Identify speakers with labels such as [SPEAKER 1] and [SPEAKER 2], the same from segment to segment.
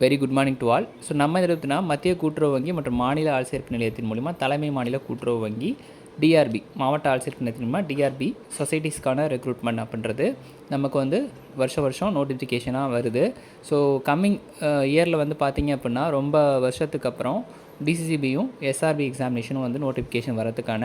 [SPEAKER 1] Very good morning to all so நம்ம இதில் மத்திய கூட்டுறவு வங்கி மற்றும் மாநில ஆள்சேர்ப்பு நிலையத்தின் மூலிமா தலைமை மாநில கூட்டுறவு வங்கி டிஆர்பி மாவட்ட ஆள்சேர்ப்பு நிலையத்தின் மூலமாக டிஆர்பி சொசைட்டிஸ்க்கான ரெக்ரூட்மெண்ட் அப்படின்றது நமக்கு வந்து வருஷ வருஷம் நோட்டிஃபிகேஷனாக வருது. ஸோ கம்மிங் இயரில் வந்து பார்த்தீங்க அப்படின்னா ரொம்ப வருஷத்துக்கு அப்புறம் டிசிசிபியும் எஸ்ஆர்பி எக்ஸாமினேஷனும் வந்து நோட்டிஃபிகேஷன் வரதுக்கான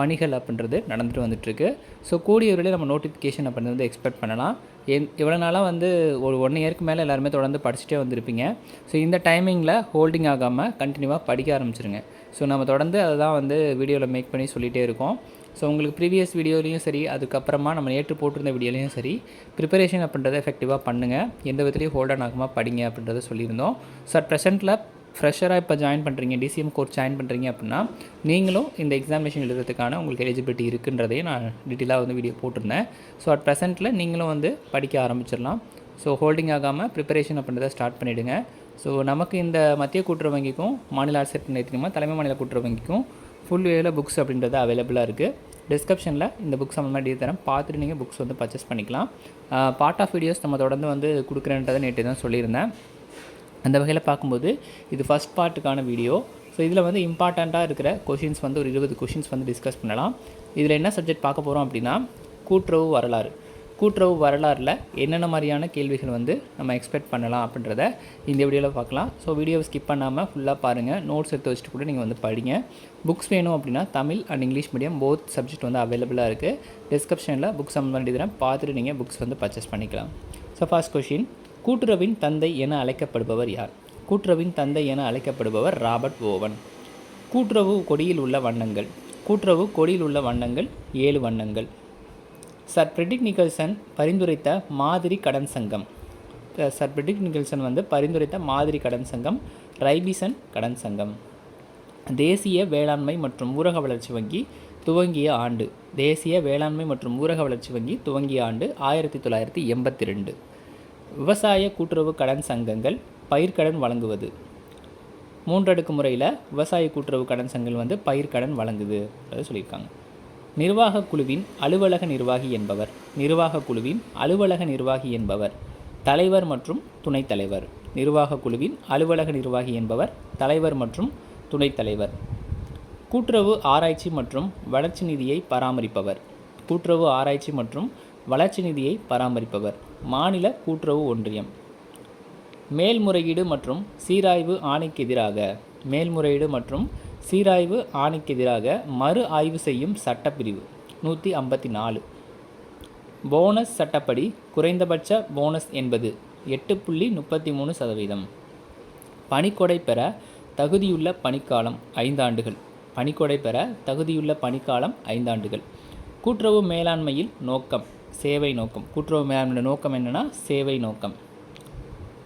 [SPEAKER 1] பணிகள் அப்படின்றது நடந்துட்டு வந்துட்டுருக்கு. ஸோ கூடிய விரைவில் நம்ம நோட்டிஃபிகேஷன் அப்படின்றது வந்து எக்ஸ்பெக்ட் பண்ணலாம். என் இவ்வளோ நாளாக வந்து ஒரு ஒன் இயருக்கு மேலே எல்லாருமே தொடர்ந்து படிச்சுட்டே வந்திருப்பீங்க. ஸோ இந்த டைமிங்கில் ஹோல்டிங் ஆகாமல் கண்டினியூவாக படிக்க ஆரம்பிச்சிருங்க. ஸோ நம்ம தொடர்ந்து அதை தான் வந்து வீடியோவில் மேக் பண்ணி சொல்லிகிட்டே இருக்கோம். ஸோ உங்களுக்கு ப்ரீவியஸ் வீடியோலையும் சரி அதுக்கப்புறமா நம்ம நேற்று போட்டிருந்த வீடியோலையும் சரி ப்ரிப்பரேஷன் அப்படின்றத எஃபெக்டிவாக பண்ணுங்கள் எந்த விதத்துலையும் ஹோல்ட் ஆன் ஆகாமல் படிங்க அப்படின்றத சொல்லியிருந்தோம். ஸோ அட் ப்ரெசென்ட்டில் ஃப்ரெஷராக இப்போ ஜாயின் பண்ணுறீங்க டிசிஎம் கோர்ஸ் ஜாயின் பண்ணுறீங்க அப்படின்னா நீங்களும் இந்த எக்ஸாமினேஷன் எழுதுறதுக்கான உங்களுக்கு எலிஜிபிலிட்டி இருக்குன்றதையும் நான் டீட்டெயிலாக வந்து வீடியோ போட்டிருந்தேன். ஸோ அட் ப்ரெசென்ட்டில் நீங்களும் வந்து படிக்க ஆரம்பிச்சிடலாம். ஸோ ஹோல்டிங் ஆகாமல் ப்ரிப்பரேஷன் அப்படின்றத ஸ்டார்ட் பண்ணிவிடுங்க ஸோ நமக்கு இந்த மத்திய கூட்டுறவு வங்கிக்கும் மாநில அரசு நிலையத்திலுமா தலைமை மாநில கூட்டுறவு வங்கிக்கும் ஃபுல் வேல புக்ஸ் அப்படின்றது அவைலபிளாக இருக்குது டிஸ்கிரிப்ஷனில் இந்த புக்ஸ் சம்மந்தமாக டீ தரேன் பார்த்துட்டு நீங்கள் புக்ஸ் வந்து பர்ச்சேஸ் பண்ணிக்கலாம். பார்ட் ஆஃப் வீடியோஸ் நம்ம தொடர்ந்து வந்து கொடுக்குறேன்றதை நேற்று தான் சொல்லியிருந்தேன். அந்த வகையில் பார்க்கும்போது இது ஃபஸ்ட் பார்ட்டுக்கான வீடியோ ஸோ இதில் வந்து இம்பார்ட்டண்ட்டாக இருக்கிற கொஷின்ஸ் வந்து ஒரு இருபது கொஷின்ஸ் வந்து டிஸ்கஸ் பண்ணலாம். இதில் என்ன சப்ஜெக்ட் பார்க்க போகிறோம் அப்படின்னா கூட்டுறவு வரலாறு. கூட்டுறவு வரலாறில் என்னென்ன மாதிரியான கேள்விகள் வந்து நம்ம எக்ஸ்பெக்ட் பண்ணலாம் அப்படின்றத இந்த வீடியோவில் பார்க்கலாம். ஸோ வீடியோவை ஸ்கிப் பண்ணாமல் ஃபுல்லாக பாருங்கள் நோட்ஸ் எடுத்து வச்சுட்டு கூட நீங்கள் வந்து படிங்க. புக்ஸ் வேணும் அப்படின்னா Tamil and English medium both subject வந்து அவைலபிளாக இருக்குது டிஸ்கிரிப்ஷனில் புக்ஸ் சம்மந்தமாக தரேன் பார்த்துட்டு நீங்கள் புக்ஸ் வந்து பர்ச்சேஸ் பண்ணிக்கலாம். ஸோ ஃபர்ஸ்ட் கொஷின் கூட்டுறவின் தந்தை என அழைக்கப்படுபவர் யார்? கூட்டுறவின் தந்தை என அழைக்கப்படுபவர் ராபர்ட் ஓவன். கூட்டுறவு கொடியில் உள்ள வண்ணங்கள். கூட்டுறவு கொடியில் உள்ள வண்ணங்கள் ஏழு வண்ணங்கள். சர் பிரிடிக் நிக்கல்சன் பரிந்துரைத்த மாதிரி கடன் சங்கம். சர் பிரிடிக் நிக்கல்சன் வந்து பரிந்துரைத்த மாதிரி கடன் சங்கம் ரைபிசன் கடன் சங்கம். தேசிய வேளாண்மை மற்றும் ஊரக வளர்ச்சி வங்கி துவங்கிய ஆண்டு. தேசிய வேளாண்மை மற்றும் ஊரக வளர்ச்சி வங்கி துவங்கிய ஆண்டு ஆயிரத்தி தொள்ளாயிரத்தி எண்பத்தி ரெண்டு. விவசாய கூட்டுறவு கடன் சங்கங்கள் பயிர்க்கடன் வழங்குவது. மூன்றடுக்கு முறையில் விவசாய கூட்டுறவு கடன் சங்கங்கள் வந்து பயிர்க்கடன் வழங்குது அதை சொல்லியிருக்காங்க. நிர்வாக குழுவின் அலுவலக நிர்வாகி என்பவர். நிர்வாக குழுவின் அலுவலக நிர்வாகி என்பவர். தலைவர் மற்றும் துணைத் தலைவர். நிர்வாக குழுவின் அலுவலக நிர்வாகி என்பவர் தலைவர் மற்றும் துணைத் தலைவர். கூட்டுறவு ஆராய்ச்சி மற்றும் வளர்ச்சி நிதியை பராமரிப்பவர். கூட்டுறவு ஆராய்ச்சி மற்றும் வளர்ச்சி நிதியை பராமரிப்பவர். மாநில கூட்டுறவு ஒன்றியம். மேல்முறையீடு மற்றும் சீராய்வு ஆணைக்கு எதிராக மேல்முறையீடு மற்றும் சீராய்வு ஆணைக்கு எதிராக மறு ஆய்வு செய்யும் சட்டப்பிரிவு நூற்றி ஐம்பத்தி நாலு. போனஸ் சட்டப்படி குறைந்தபட்ச போனஸ் என்பது எட்டு புள்ளி முப்பத்தி மூணு சதவீதம். பணிக்கொடை பெற தகுதியுள்ள பணிக்காலம் ஐந்தாண்டுகள். பணிக்கொடை பெற தகுதியுள்ள பணிக்காலம் ஐந்தாண்டுகள். கூட்டுறவு மேலாண்மையில் நோக்கம். சேவை நோக்கம். கூட்டுறவு மேலாண்மையோட நோக்கம் என்னென்னா சேவை நோக்கம்.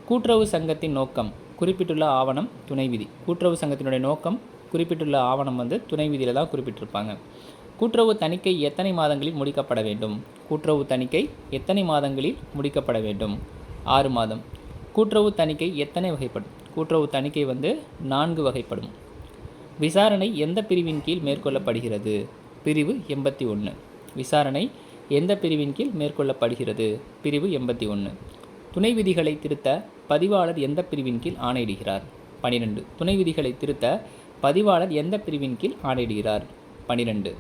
[SPEAKER 1] கூட்டுறவு சங்கத்தின் நோக்கம் குறிப்பிட்டுள்ள ஆவணம் துணை விதி. கூட்டுறவு சங்கத்தினுடைய நோக்கம் குறிப்பிட்டுள்ள ஆவணம் வந்து துணை விதியில் தான் குறிப்பிட்டிருப்பாங்க. கூட்டுறவு தணிக்கை எத்தனை மாதங்களில் முடிக்கப்பட வேண்டும்? கூட்டுறவு தணிக்கை எத்தனை மாதங்களில் முடிக்கப்பட வேண்டும்? ஆறு மாதம். கூட்டுறவு தணிக்கை எத்தனை வகைப்படும்? கூட்டுறவு தணிக்கை வந்து நான்கு வகைப்படும். விசாரணை எந்த பிரிவின் கீழ் மேற்கொள்ளப்படுகிறது? பிரிவு எண்பத்தி ஒன்று விசாரணை எந்த பிரிவின் கீழ் மேற்கொள்ளப்படுகிறது? பிரிவு எண்பத்தி ஒன்று துணை விதிகளை திருத்த பதிவாளர் எந்த பிரிவின் கீழ் ஆணையிடுகிறார்? பனிரெண்டு. துணை விதிகளை திருத்த பதிவாளர் எந்த பிரிவின் கீழ் ஆணையிடுகிறார்? பனிரெண்டு.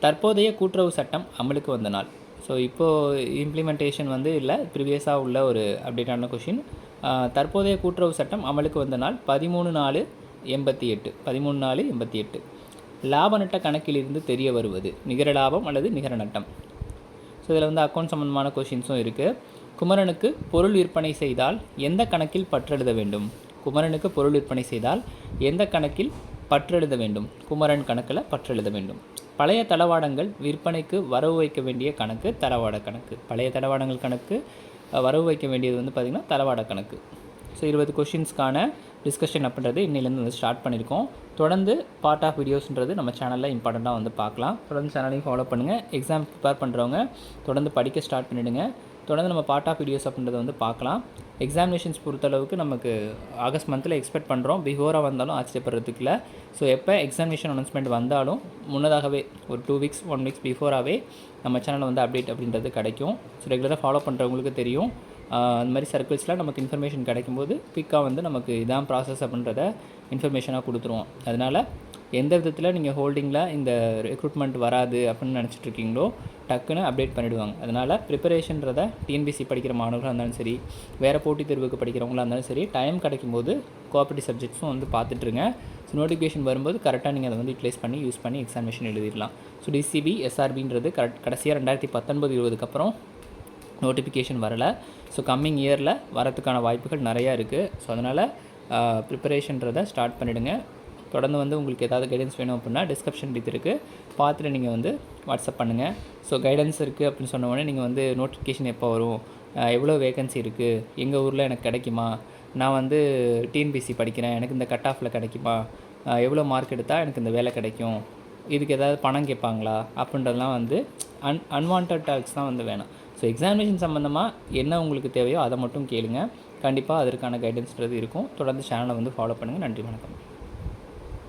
[SPEAKER 1] தற்போதைய கூட்டுறவு சட்டம் அமலுக்கு வந்த நாள். ஸோ இப்போது இம்ப்ளிமெண்டேஷன் வந்து இல்லை ப்ரிவியஸாக உள்ள ஒரு அப்டேட்டான கொஷின் தற்போதைய கூட்டுறவு சட்டம் அமலுக்கு வந்த நாள் பதிமூணு நாலு எண்பத்தி எட்டு. பதிமூணு நாலு எண்பத்தி எட்டு. லாப நட்ட கணக்கிலிருந்து தெரிய வருவது நிகர லாபம் அல்லது நிகர நட்டம். ஸோ இதில் வந்து அக்கௌண்ட் சம்மந்தமான கொஷின்ஸும் இருக்குது குமரனுக்கு பொருள் விற்பனை செய்தால் எந்த கணக்கில் பற்றெழுத வேண்டும்? குமரனுக்கு பொருள் விற்பனை செய்தால் எந்த கணக்கில் பற்றெழுத வேண்டும்? குமரன் கணக்கில் பற்றெழுத வேண்டும். பழைய தளவாடங்கள் விற்பனைக்கு வரவு வைக்க வேண்டிய கணக்கு தளவாட கணக்கு. பழைய தளவாடங்கள் கணக்கு வரவு வைக்க வேண்டியது வந்து பார்த்திங்கன்னா தளவாட கணக்கு. ஸோ இருபது கொஷின்ஸ்க்கான டிஸ்கஷன் அப்படின்றது இன்னிலேருந்து வந்து ஸ்டார்ட் பண்ணியிருக்கோம் தொடர்ந்து பார்ட் ஆஃப் வீடியோஸ்ன்றது நம்ம சேனலில் இம்பார்ட்டண்ட்டாக வந்து பார்க்கலாம். தொடர்ந்து சேனலையும் ஃபாலோ பண்ணுங்கள் எக்ஸாம் ப்ரிப்பேர் பண்ணுறவங்க தொடர்ந்து படிக்க ஸ்டார்ட் பண்ணிவிடுங்க தொடர்ந்து நம்ம பார்ட் ஆஃப் வீடியோஸ் அப்படின்றத வந்து பார்க்கலாம். எக்ஸாமினேஷன்ஸ் பொறுத்தளவுக்கு நமக்கு ஆகஸ்ட் மந்தில் எக்ஸ்பெக்ட் பண்ணுறோம் பிஃபோராக வந்தாலும் ஆச்சரியப்படுறதுக்கு இல்லை. ஸோ எப்போ எக்ஸாமினேஷன் அனௌன்ஸ்மெண்ட் வந்தாலும் முன்னதாகவே ஒரு டூ வீக்ஸ் ஒன் வீக்ஸ் பிஃபோராகவே நம்ம சேனலில் வந்து அப்டேட் அப்படின்றது கிடைக்கும். ஸோ ரெகுலராக ஃபாலோ பண்ணுறவங்களுக்கு தெரியும். அந்த மாதிரி சர்க்கிள்ஸ்லாம் நமக்கு இன்ஃபர்மேஷன் கிடைக்கும்போது குயிக்காக வந்து நமக்கு இதான் ப்ராசஸ் அப்படின்றத இன்ஃபர்மேஷனாக கொடுத்துருவோம். அதனால் எந்த விதத்தில் நீங்கள் ஹோல்டிங்கில் இந்த ரெக்ரூட்மெண்ட் வராது அப்படின்னு நினச்சிட்ருக்கீங்களோ டக்குன்னு அப்டேட் பண்ணிவிடுவாங்க அதனால் ப்ரிப்பரேஷன்றதை டிஎன்பிசி படிக்கிற மாணவர்களாக இருந்தாலும் சரி வேறு போட்டித் தேர்வுக்கு படிக்கிறவங்களா இருந்தாலும் சரி டைம் கிடைக்கும்போது கோஆப்ரேட்டிவ் சப்ஜெக்ட்ஸும் வந்து பார்த்துட்ருங்க ஸோ நோட்டிஃபிகேஷன் வரும்போது கரெக்டாக நீங்கள் அதை வந்து யூட்டிலைஸ் பண்ணி யூஸ் பண்ணி எக்ஸாமினேஷன் எழுதிடலாம். ஸோ டிசிபி எஸ்ஆர்பின்றது கரெக்ட் கடைசியாக ரெண்டாயிரத்தி பத்தொன்பது இருபதுக்கு அப்புறம் நோட்டிஃபிகேஷன் வரலை. ஸோ கம்மிங் இயரில் வரத்துக்கான வாய்ப்புகள் நிறையா இருக்குது ஸோ அதனால் ப்ரிப்பரேஷன்றதை ஸ்டார்ட் பண்ணிவிடுங்க தொடர்ந்து வந்து உங்களுக்கு ஏதாவது கைடன்ஸ் வேணும் அப்படின்னா டிஸ்கிரிப்ஷன் லிங்க் இருக்குது பார்த்துட்டு நீங்கள் வந்து வாட்ஸ்அப் பண்ணுங்கள் ஸோ கைடன்ஸ் இருக்குது அப்படின்னு சொன்ன உடனே நீங்கள் வந்து நோட்டிஃபிகேஷன் எப்போ வரும்? எவ்வளோ வேகன்சி இருக்குது எங்கள் ஊரில் எனக்கு கிடைக்குமா? நான் வந்து டிஎன்பிசி படிக்கிறேன். எனக்கு இந்த கட் ஆஃபில் கிடைக்குமா? எவ்வளோ மார்க் எடுத்தால் எனக்கு இந்த வேலை கிடைக்கும்? இதுக்கு ஏதாவது பணம் கேட்பாங்களா? அப்படின்றதெல்லாம் வந்து அன் அன்வான்ட் டாக்ஸ் தான் வந்து வேணாம். ஸோ எக்ஸாமினேஷன் சம்மந்தமாக என்ன உங்களுக்கு தேவையோ அதை மட்டும் கேளுங்க. கண்டிப்பாக அதற்கான கைடன்ஸ்ன்றது இருக்கும். தொடர்ந்து சேனலை வந்து ஃபாலோ பண்ணுங்கள் நன்றி வணக்கம்.